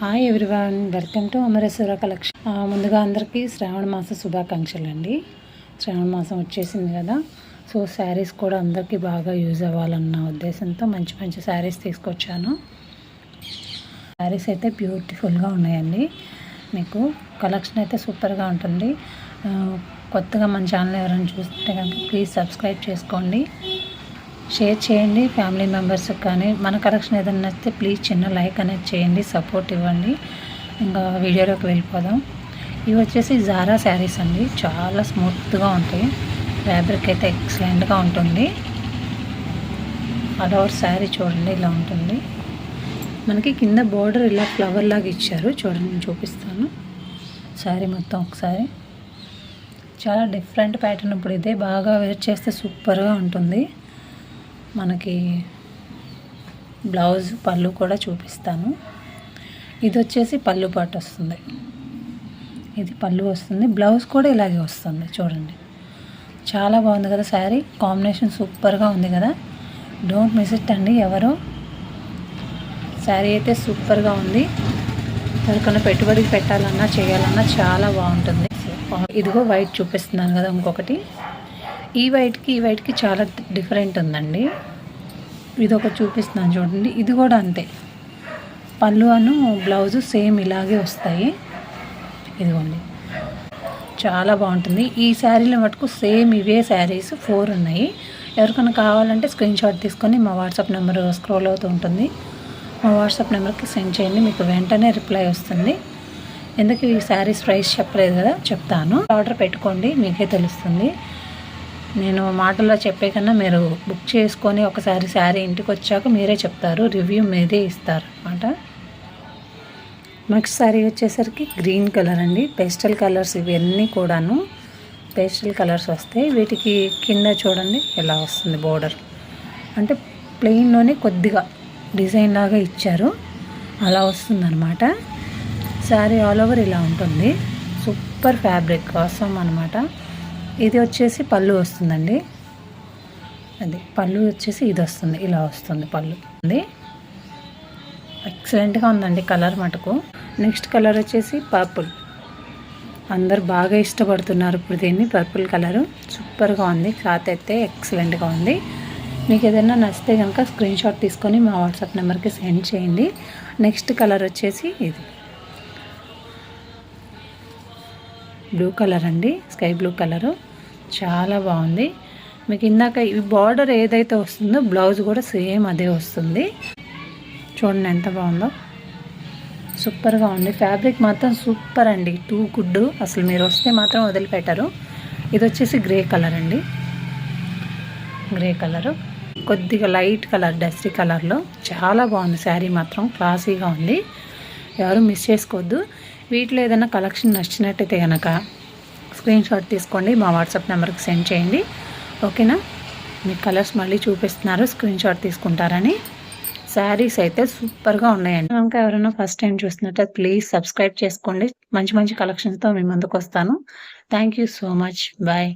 Hi everyone welcome to Amareshwara collection ముందుగా అందరికీ శ్రావణ మాస శుభాకాంక్షలు అండి శ్రావణ మాసం వచ్చేసింది కదా. సో శారీస్ కూడా అందరికీ బాగా యూజ్ అవ్వాలన్న ఉద్దేశంతో మంచి మంచి శారీస్ తీసుకొచ్చాను. శారీస్ అయితే బ్యూటిఫుల్గా ఉన్నాయండి. మీకు కలెక్షన్ అయితే సూపర్గా ఉంటుంది. కొత్తగా మన ఛానల్ ఎవరైనా చూస్తే కనుక ప్లీజ్ సబ్స్క్రైబ్ చేసుకోండి. షేర్ చేయండి ఫ్యామిలీ మెంబర్స్కి కానీ. మన కలెక్షన్ ఏదైనా నచ్చితే ప్లీజ్ చిన్న లైక్ అనేది చేయండి సపోర్ట్ ఇవ్వండి. ఇంకా వీడియోలోకి వెళ్ళిపోదాం. ఇవి వచ్చేసి జారా శారీస్ అండి. చాలా స్మూత్గా ఉంటాయి. ఫ్యాబ్రిక్ అయితే ఎక్సలెంట్గా ఉంటుంది. ఆల్ ఓవర్ శారీ చూడండి ఇలా ఉంటుంది. మనకి కింద బోర్డర్ ఇలా ఫ్లవర్ లాగా ఇచ్చారు. చూడండి నేను చూపిస్తాను. శారీ మొత్తం ఒకసారి. చాలా డిఫరెంట్ ప్యాటర్న్ ఇప్పుడు ఇదే. బాగా వేర్ చేస్తే సూపర్గా ఉంటుంది. మనకి బ్లౌజ్ పళ్ళు కూడా చూపిస్తాను. ఇది వచ్చేసి పళ్ళు పాటు వస్తుంది. ఇది పళ్ళు వస్తుంది. బ్లౌజ్ కూడా ఇలాగే వస్తుంది. చూడండి. చాలా బాగుంది కదా శారీ. కాంబినేషన్ సూపర్గా ఉంది కదా. డోంట్ మిస్ ఇట్ అండి ఎవరు. శారీ అయితే సూపర్గా ఉంది. ఎవరికైనా పెట్టుబడికి పెట్టాలన్నా చేయాలన్నా చాలా బాగుంటుంది. ఇదిగో వైట్ చూపిస్తున్నాను కదా ఇంకొకటి. ఈ వైట్కి ఈ వైట్కి చాలా డిఫరెంట్ ఉందండి. ఇది ఒకటి చూపిస్తున్నాను చూడండి. ఇది కూడా అంతే. పళ్ళు అను బ్లౌజు సేమ్ ఇలాగే వస్తాయి. ఇదిగోండి. చాలా బాగుంటుంది. ఈ శారీలో మటుకు సేమ్ ఇవే శారీస్ ఫోర్ ఉన్నాయి. ఎవరికైనా కావాలంటే స్క్రీన్ షాట్ తీసుకొని మా వాట్సాప్ నెంబర్ స్క్రోల్ అవుతూ ఉంటుంది. మా వాట్సాప్ నెంబర్కి సెండ్ చేయండి. మీకు వెంటనే రిప్లై వస్తుంది. ఎందుకు ఈ శారీస్ ప్రైస్ చెప్పలేదు కదా చెప్తాను. ఆర్డర్ పెట్టుకోండి. మీకే తెలుస్తుంది. నేను మాటల్లో చెప్పే కన్నా మీరు బుక్ చేసుకొని ఒకసారి శారీ ఇంటికి వచ్చాక మీరే చెప్తారు రివ్యూ మీదే ఇస్తారు అనమాట నెక్స్ట్ శారీ వచ్చేసరికి గ్రీన్ కలర్ అండి. పేస్టల్ కలర్స్ ఇవన్నీ కూడాను పేస్టల్ కలర్స్ వస్తాయి. వీటికి కింద చూడండి ఎలా వస్తుంది బోర్డర్. అంటే ప్లెయిన్లోనే కొద్దిగా డిజైన్ లాగా ఇచ్చారు. అలా వస్తుందన్నమాట. శారీ ఆల్ ఓవర్ ఇలా ఉంటుంది. సూపర్ ఫ్యాబ్రిక్ కోసం అనమాట ఇది వచ్చేసి పళ్ళు వస్తుందండి. అది పళ్ళు వచ్చేసి ఇది వస్తుంది ఇలా వస్తుంది పళ్ళు. ఉంది ఎక్సలెంట్గా ఉందండి కలర్ మటుకు. నెక్స్ట్ కలర్ వచ్చేసి పర్పుల్ అందరు బాగా ఇష్టపడుతున్నారు ఇప్పుడు దీన్ని పర్పుల్ కలరు సూపర్గా ఉంది క్లాత్ అయితే ఎక్సలెంట్గా ఉంది. మీకు ఏదైనా నచ్చితే కనుక స్క్రీన్ షాట్ తీసుకొని మా వాట్సాప్ నెంబర్కి సెండ్ చేయండి. నెక్స్ట్ కలర్ వచ్చేసి ఇది. బ్లూ కలర్ అండి స్కై బ్లూ కలరు చాలా బాగుంది. మీకు ఇందాక ఈ బార్డర్ ఏదైతే వస్తుందో బ్లౌజ్ కూడా సేమ్ అదే వస్తుంది. చూడండి ఎంత బాగుందో. సూపర్గా ఉంది. ఫ్యాబ్రిక్ మాత్రం సూపర్ అండి. Too good. అసలు మీరు వస్తే మాత్రం వదిలిపెట్టరు. ఇది వచ్చేసి గ్రే కలర్ అండి. Grey colour. కొద్దిగా లైట్ కలర్ డస్టీ కలర్లో. చాలా బాగుంది శారీ మాత్రం. క్లాసీగా ఉంది. ఎవరు మిస్ చేసుకోవద్దు. వీటిలో ఏదైనా కలెక్షన్ నచ్చినట్టయితే కనుక స్క్రీన్ షాట్ తీసుకోండి మా వాట్సాప్ నెంబర్కి సెండ్ చేయండి. ఓకేనా? మీ కలర్స్ మళ్ళీ చూపిస్తున్నారు స్క్రీన్ షాట్ తీసుకుంటారని. శారీస్ అయితే సూపర్గా ఉన్నాయండి. ఇంకా ఎవరైనా ఫస్ట్ టైం చూస్తున్నట్టు ప్లీజ్ సబ్స్క్రైబ్ చేసుకోండి. మంచి మంచి కలెక్షన్స్తో మీ ముందుకు వస్తాను. Thank you so much. Bye.